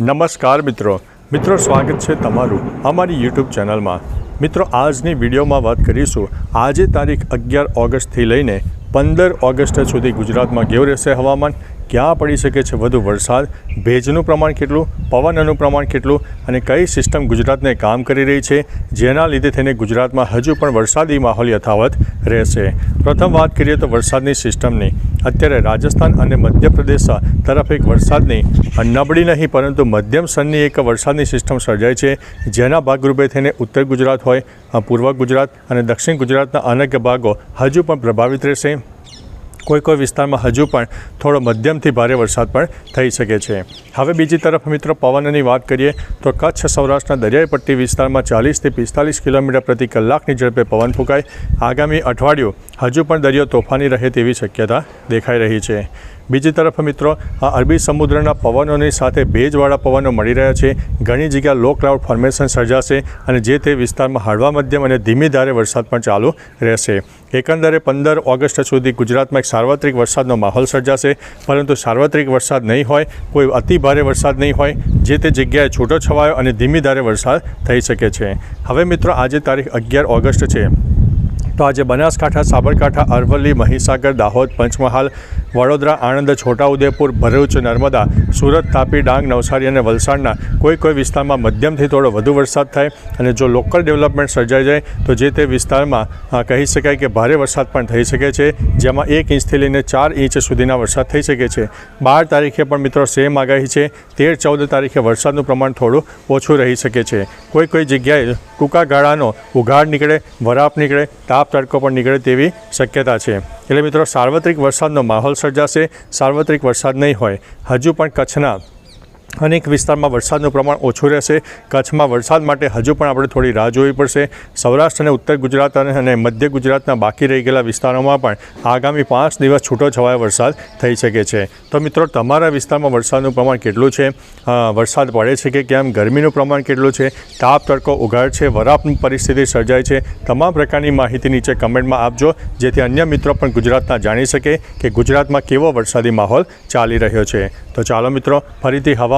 નમસ્કાર મિત્રો. મિત્રો, સ્વાગત છે તમારું અમારી યુટ્યુબ ચેનલમાં. મિત્રો, આજની વિડીયોમાં વાત કરીશું. આજે તારીખ અગિયાર ઓગસ્ટથી લઈને પંદર ઓગસ્ટ સુધી ગુજરાતમાં કેવું રહેશે હવામાન? ક્યાં પડી શકે છે વધુ વરસાદ? ભેજનું પ્રમાણ કેટલું? પવનનું પ્રમાણ કેટલું? અને કઈ સિસ્ટમ ગુજરાતને કામ કરી રહી છે? જેના લીધે થઈને ગુજરાતમાં હજુ પણ વરસાદી માહોલ યથાવત રહેશે. પ્રથમ વાત કરીએ તો વરસાદની સિસ્ટમની. અત્યારે રાજસ્થાન અને મધ્યપ્રદેશ તરફ એક વરસાદની નબળી નહીં, પરંતુ મધ્યમ સ્તરની એક વરસાદની સિસ્ટમ સર્જાય છે, જેના ભાગરૂપે થઈને ઉત્તર ગુજરાત હોય પૂર્વ ગુજરાત અને દક્ષિણ ગુજરાતના અનેક ભાગો હજુ પણ પ્રભાવિત રહેશે. કોઈ કોઈ વિસ્તારમાં હજુ પણ થોડો મધ્યમથી ભારે વરસાદ પણ થઈ શકે છે. હવે બીજી તરફ મિત્રો પવનની વાત કરીએ તો કચ્છ, સૌરાષ્ટ્રના દરિયાઈ પટ્ટી વિસ્તારમાં ચાલીસથી પિસ્તાલીસ કિલોમીટર પ્રતિ કલાકની ઝડપે પવન ફૂંકાય. આગામી અઠવાડિયું હજુ પણ દરિયો તોફાની રહે તેવી શક્યતા દેખાઈ રહી છે. બીજી તરફ મિત્રો, આ અરબી સમુદ્રના પવનોની સાથે ભેજવાળા પવનો મળી રહ્યા છે. ઘણી જગ્યા લો ક્લાઉડ ફોર્મેશન સર્જાશે અને જે તે વિસ્તારમાં હળવા મધ્યમ અને ધીમી ધારે વરસાદ પણ ચાલુ રહેશે. એકંદરે પંદર ઓગસ્ટ સુધી ગુજરાતમાં એક સાર્વત્રિક વરસાદનો માહોલ સર્જાશે, પરંતુ સાર્વત્રિક વરસાદ નહીં હોય, કોઈ અતિ ભારે વરસાદ નહીં હોય, જે તે જગ્યાએ છૂટો છવાયો અને ધીમી ધારે વરસાદ થઈ શકે છે. હવે મિત્રો, આજે તારીખ અગિયાર ઓગસ્ટ છે. તો આજે બનાસકાંઠા, સાબરકાંઠા, અરવલ્લી, મહીસાગર, દાહોદ, પંચમહાલ વડોદરા, આણંદ, છોટાઉદેપુર, ભરૂચ, નર્મદા, સુરત, તાપી, ડાંગ, નવસારી અને વલસાડના કોઈ કોઈ વિસ્તારમાં મધ્યમથી થોડો વધુ વરસાદ થાય અને જો લોકલ ડેવલપમેન્ટ સર્જાઈ જાય, તો જે તે વિસ્તારમાં કહી શકાય કે ભારે વરસાદ પણ થઈ શકે છે, જેમાં એક ઇંચથી લઈને ચાર ઇંચ સુધીના વરસાદ થઈ શકે છે. બાર તારીખે પણ મિત્રો સેમ આગાહી છે. તેર ચૌદ તારીખે વરસાદનું પ્રમાણ થોડું ઓછું રહી શકે છે. કોઈ કોઈ જગ્યાએ ટૂંકા ગાળાનો ઉઘાડ નીકળે, વરાપ નીકળે, તાપ તડકો પણ નીકળે તેવી શક્યતા છે. એટલે મિત્રો, સાર્વત્રિક વરસાદનો માહોલ સર્જાશે સાર્વત્રિક વરસાદ નહીં હોય. હજુ પણ કચ્છના અનેક વિસ્તારમાં વરસાદનું પ્રમાણ ઓછું રહેશે. કચ્છમાં વરસાદ માટે હજુ પણ આપણે થોડી રાહ જોવી પડશે. સૌરાષ્ટ્ર અને ઉત્તર ગુજરાત અને મધ્ય ગુજરાતના બાકી રહી ગયેલા વિસ્તારોમાં પણ આગામી પાંચ દિવસ છૂટો છવાયો વરસાદ થઈ શકે છે. તો મિત્રો, તમારા વિસ્તારમાં વરસાદનું પ્રમાણ કેટલું છે? વરસાદ પડે છે કે કેમ? ગરમીનું પ્રમાણ કેટલું છે? તાપ, તડકો, ઉઘાડ છે? વરાપની પરિસ્થિતિ સર્જાય છે? તમામ પ્રકારની માહિતી નીચે કમેન્ટમાં આપજો, જેથી અન્ય મિત્રો પણ ગુજરાતના જાણી શકે કે ગુજરાતમાં કેવો વરસાદી માહોલ ચાલી રહ્યો છે. તો ચાલો મિત્રો, ફરીથી